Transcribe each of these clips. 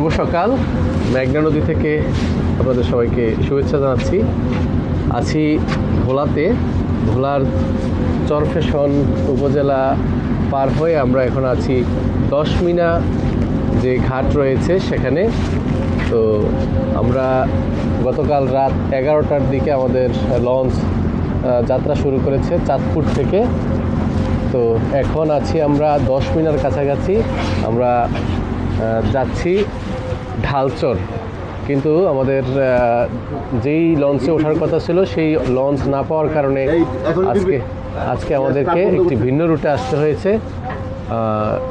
শুভ সকাল। মেঘনা নদী থেকে আপনাদের সবাইকে শুভেচ্ছা জানাচ্ছি। আছি ভোলাতে, ভোলার চরফেশন উপজেলা পার হয়ে আমরা এখন আছি দশমিনা যে ঘাট রয়েছে সেখানে। তো আমরা গতকাল রাত এগারোটার দিকে আমাদের লঞ্চ যাত্রা শুরু করেছে চাঁদপুর থেকে। তো এখন আছি আমরা দশ মিনার কাছাকাছি। আমরা যাচ্ছি ঢালচর। কিন্তু আমাদের যেই লঞ্চে ওঠার কথা ছিল সেই লঞ্চ না পাওয়ার কারণে আজকে আজকে আমাদেরকে একটি ভিন্ন রুটে আসতে হয়েছে।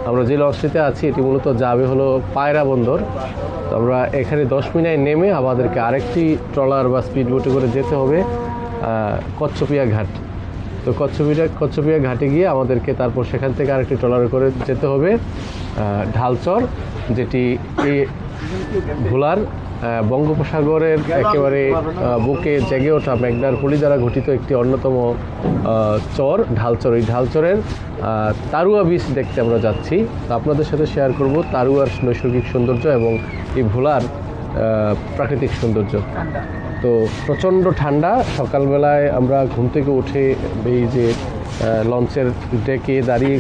আমরা যে লঞ্চটিতে আছি এটি মূলত যাবে হলো পায়রা বন্দর। তো আমরা এখানে দশ মিনায় নেমে আমাদেরকে আরেকটি ট্রলার বা স্পিড বোটে করে যেতে হবে কচ্ছপিয়া ঘাট। তো কচ্ছপিয়া কচ্ছপিয়া ঘাটে গিয়ে আমাদেরকে তারপর সেখান থেকে আরেকটি ট্রলার করে যেতে হবে ঢালচর। যেটি এই ভোলার বঙ্গোপসাগরের একেবারে বুকে জেগে ওঠা মেঘনার পলি দ্বারা গঠিত একটি অন্যতম চর, ঢালচর। এই ঢালচরের তারুয়া বীচ দেখতে আমরা যাচ্ছি। তো আপনাদের সাথে শেয়ার করব তারুয়ার নৈসর্গিক সৌন্দর্য এবং এই ভোলার প্রাকৃতিক সৌন্দর্য। তো প্রচণ্ড ঠান্ডা। সকালবেলায় আমরা ঘুম থেকে উঠে এই যে লঞ্চের ডেকে দাঁড়িয়ে